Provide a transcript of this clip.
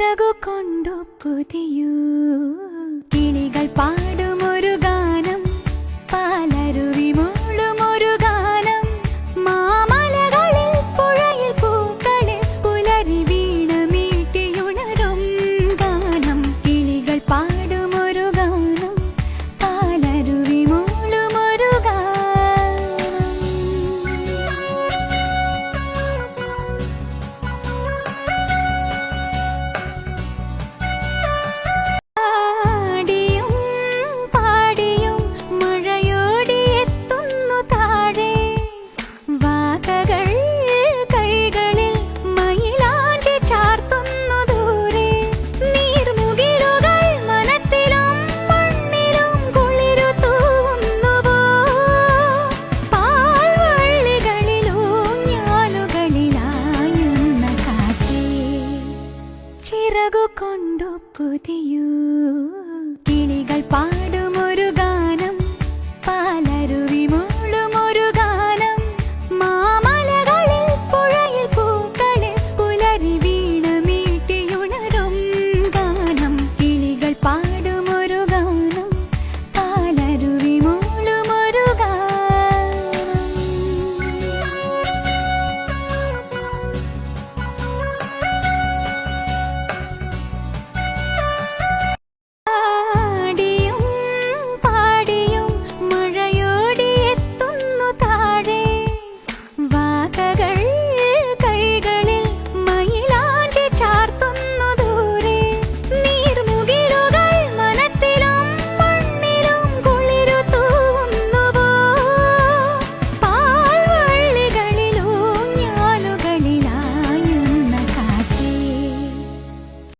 ചിറകു കൊണ്ടു പുതിയൂ. കിളികൾ പാ കൊണ്ടു പുതിയൂ